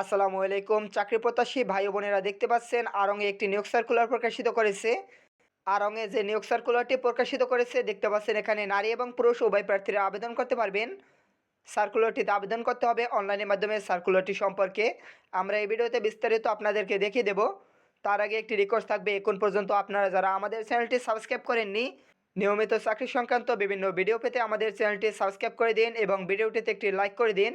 আসসালামু আলাইকুম। চাকরি প্রত্যাশী ভাই বোনেরা দেখতে পাচ্ছেন, আরঙে একটি নিয়োগ সার্কুলার প্রকাশিত করেছে। আরঙে যে নিয়োগ সার্কুলারটি প্রকাশিত করেছে, দেখতে পাচ্ছেন এখানে নারী এবং পুরুষ, উভয় প্রার্থীরা আবেদন করতে পারবেন। সার্কুলারটিতে আবেদন করতে হবে অনলাইনের মাধ্যমে সার্কুলারটি সম্পর্কে। আমরা এই ভিডিওতে বিস্তারিত আপনাদেরকে দেখিয়ে দেব। তার আগে একটি রিকোয়েস্ট থাকবে, এখন পর্যন্ত আপনারা যারা আমাদের চ্যানেলটি সাবস্ক্রাইব করেননি, নিয়মিত চাকরি সংক্রান্ত বিভিন্ন ভিডিও পেতে আমাদের চ্যানেলটি সাবস্ক্রাইব করে দিন এবং ভিডিওটিতে একটি লাইক করে দিন।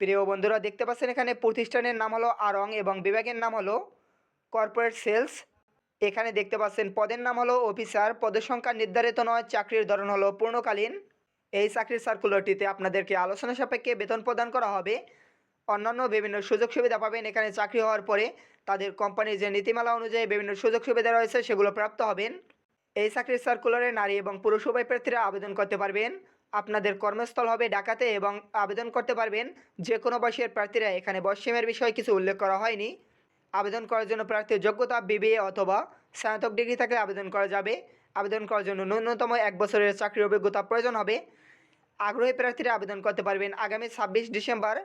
প্রিয় বন্ধুরা, দেখতে পাচ্ছেন এখানে প্রতিষ্ঠানের নাম হলো আরং এবং বিভাগের নাম হলো কর্পোরেট সেলস। এখানে দেখতে পাচ্ছেন পদের নাম হলো অফিসার, পদের সংখ্যা নির্ধারিত নয়, চাকরির ধরন হলো পূর্ণকালীন। এই চাকরির সার্কুলারটিতে আপনাদেরকে আলোচনা সাপেক্ষে বেতন প্রদান করা হবে। অন্যান্য বিভিন্ন সুযোগ সুবিধা পাবেন এখানে চাকরি হওয়ার পরে। তাদের কোম্পানির যে নীতিমালা অনুযায়ী বিভিন্ন সুযোগ সুবিধা রয়েছে সেগুলো প্রাপ্ত হবেন। এই চাকরির সার্কুলারে নারী এবং পুরুষ উভয় প্রার্থীরা আবেদন করতে পারবেন। আপনাদের কর্মস্থল হবে ঢাকাতে এবং আবেদন করতে পারবেন যে কোনো বয়সের প্রার্থীরা এখানে বয়সীমের বিষয়ে কিছু উল্লেখ করা হয়নি। আবেদন করার জন্য প্রার্থীর যোগ্যতা বিবিএ অথবা স্নাতক ডিগ্রি থাকলে আবেদন করা যাবে। আবেদন করার জন্য ন্যূনতম এক বছরের চাকরির অভিজ্ঞতা প্রয়োজন হবে। আগ্রহী প্রার্থীরা আবেদন করতে পারবেন আগামী ছাব্বিশ ডিসেম্বর,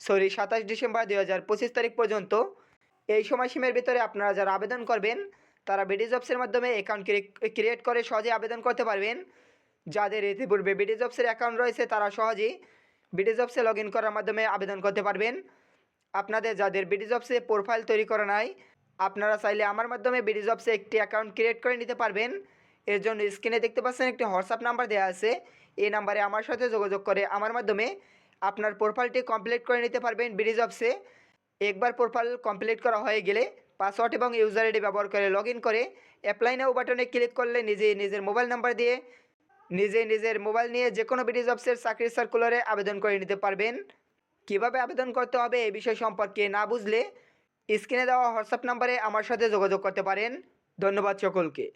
সরি, সাতাশ ডিসেম্বর দুই হাজার পঁচিশ তারিখ পর্যন্ত। এই সময়সীমার ভিতরে আপনারা যারা আবেদন করবেন, তারা বিডি জবসের মাধ্যমে অ্যাকাউন্ট ক্রিয়েট করে সহজে আবেদন করতে পারবেন। যাদের ইতিপূর্বে বিডি জবসের অ্যাকাউন্ট রয়েছে, তারা সহজেই বিডি জবসে লগ ইন করার মাধ্যমে আবেদন করতে পারবেন। আপনাদের যাদের বিডি জবসে প্রোফাইল তৈরি করা নাই, আপনারা চাইলে আমার মাধ্যমে বিডি জবসে একটি অ্যাকাউন্ট ক্রিয়েট করে নিতে পারবেন। এর জন্য স্ক্রিনে দেখতে পাচ্ছেন একটি হোয়াটসঅ্যাপ নাম্বার দেওয়া আছে। এই নাম্বারে আমার সাথে যোগাযোগ করে আমার মাধ্যমে আপনার প্রোফাইলটি কমপ্লিট করে নিতে পারবেন বিডি জবসে একবার প্রোফাইল কমপ্লিট করা হয়ে গেলে পাসওয়ার্ড এবং ইউজার আইডি ব্যবহার করে লগ করে অ্যাপ্লাই নাও বাটনে ক্লিক করলে নিজে নিজের মোবাইল নাম্বার দিয়ে নিজে নিজের মোবাইল নিয়ে যে কোনো বিডি অফিসের চাকরির সার্কুলারে আবেদন করে নিতে পারবেন। কীভাবে আবেদন করতে হবে এ বিষয় সম্পর্কে না বুঝলে স্ক্রিনে দেওয়া হোয়াটসঅ্যাপ নাম্বারে আমার সাথে যোগাযোগ করতে পারেন। ধন্যবাদ সকলকে।